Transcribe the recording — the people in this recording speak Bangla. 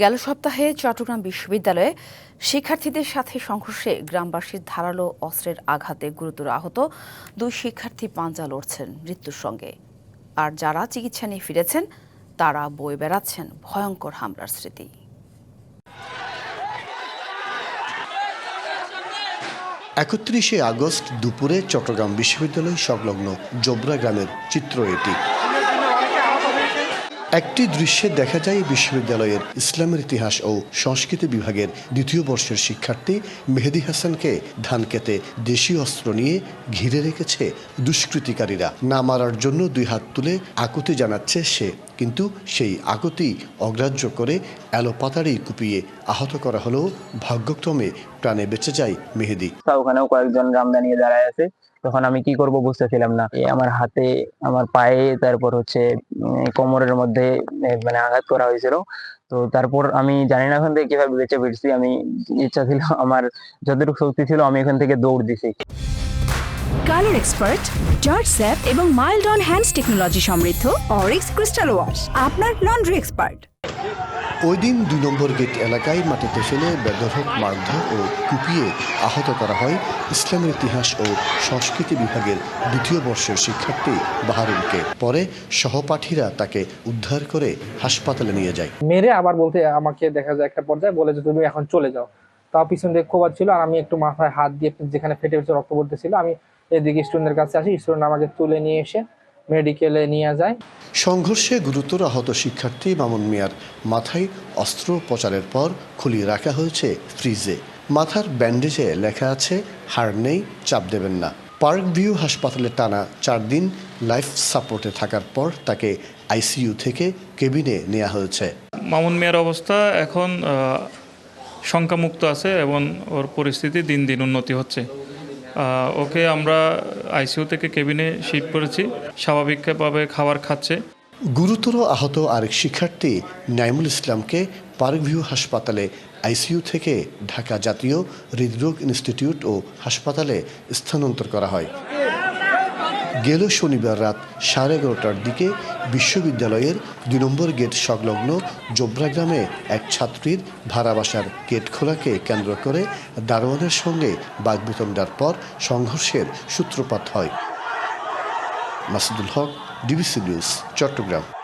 গেল সপ্তাহে চট্টগ্রাম বিশ্ববিদ্যালয়ে শিক্ষার্থীদের সাথে সংঘর্ষে গ্রামবাসীর ধারালো অস্ত্রের আঘাতে গুরুতর আহত দুই শিক্ষার্থী পাঞ্জা লড়ছেন মৃত্যুর সঙ্গে। আর যারা চিকিৎসা নিয়ে ফিরেছেন, তারা বয়ে বেড়াচ্ছেন ভয়ঙ্কর হামলার স্মৃতি। একত্রিশে আগস্ট দুপুরে চট্টগ্রাম বিশ্ববিদ্যালয় সংলগ্ন জোবরা গ্রামের চিত্র এটি। একটি দৃশ্যে দেখা যায় বিশ্ববিদ্যালয়ের ইসলামের ইতিহাস ও সংস্কৃতি বিভাগের দ্বিতীয় বর্ষের শিক্ষার্থী মেহেদি হাসানকে ধান কেটে দেশীয় অস্ত্র নিয়ে ঘিরে রেখেছে দুষ্কৃতিকারীরা। না মারার জন্য দুই হাত তুলে আকুতি জানাচ্ছে সে, কিন্তু সেই আকুতি অগ্রাহ্য করে এলোপাতাড়ি কুপিয়ে আহত করা হলেও ভাগ্যক্রমে প্রাণে বেঁচে যায় মেহেদি। ওখানেও কয়েকজন রামদা নিয়ে দাঁড়ায় আছে। তখন আমি কি করব বুঝতেছিলাম না। আমার হাতে, আমার পায়ে, তারপর হচ্ছে কোমরের মধ্যে মানে আঘাত করা হয়েছিল। তো তারপর আমি জানি না ওখান থেকে কীভাবে বেঁচে ফিরছি। আমি ইচ্ছা ছিল, আমার যতটুকু শক্তি ছিল, আমি এখান থেকে দৌড় দিছি। কালার এক্সপার্ট, জর্জ স্যাপ এবং মাইল্ড অন হ্যান্ডস টেকনোলজি সমৃদ্ধ অরিক্স ক্রিস্টাল ওয়াশ, আপনার লন্ড্রি এক্সপার্ট। ওই দিন দুই নম্বর গেট এলাকায় মাটিতে ফেলে বেদরক মারধর ও কুপিয়ে আহত করা হয় ইসলামের ইতিহাস ও সংস্কৃতি বিভাগের দ্বিতীয় বর্ষের শিক্ষার্থী বাহারুলকে। পরে সহপাঠীরা তাকে উদ্ধার করে হাসপাতালে নিয়ে যায়। মেরে আবার বলতে আমাকে দেখা যায় একটা পর্যায়ে বলে যে, তুমি এখন চলে যাও। তাও পিছন দিয়ে খোবা ছিল আর আমি একটু মাথায় হাত দিয়ে যেখানে ফেটে ফেটে রক্ত পড়তেছিল, আমি এদিকে স্টুডেন্টের কাছে আসি, স্টুডেন্ট আমাকে তুলে নিয়ে এসে মেডিকেলে নিয়ে যায়। সংঘর্ষে গুরুতর আহত শিক্ষার্থী মামুন মিয়ার মাথায় অস্ত্রোপচারের পর খুলিয়ে রাখা হয়েছে ফ্রিজে। মাথার ব্যান্ডেজে লেখা আছে হার নেই চাপ দেবেন না। পার্ক ভিউ হাসপাতালে টানা চার দিন লাইফ সাপোর্টে থাকার পর তাকে আইসিইউ থেকে কেবিনে নেওয়া হয়েছে। মামুন মিয়ার অবস্থা এখন আহ, শঙ্কামুক্ত আছে এবং ওর পরিস্থিতি দিন দিন উন্নতি হচ্ছে। ওকে আমরা আইসিইউ থেকে কেবিনে শিফট করেছি। স্বাভাবিকভাবে খাবার খাচ্ছে। গুরুতর আহত আরেক শিক্ষার্থী নাইমুল ইসলামকে পার্কভিউ হাসপাতালে আইসিইউ থেকে ঢাকা জাতীয় হৃদরোগ ইনস্টিটিউট ও হাসপাতালে স্থানান্তর করা হয়। গেল শনিবার রাত সাড়ে এগারোটার দিকে বিশ্ববিদ্যালয়ের দুই নম্বর গেট সংলগ্ন জোবরা গ্রামে এক ছাত্রীর ভাড়া বাসার গেট খোলাকে কেন্দ্র করে দারোয়ানের সঙ্গে বাগবিতণ্ডার পর সংঘর্ষের সূত্রপাত হয়। Masudul Haque, DBC news, Chattogram.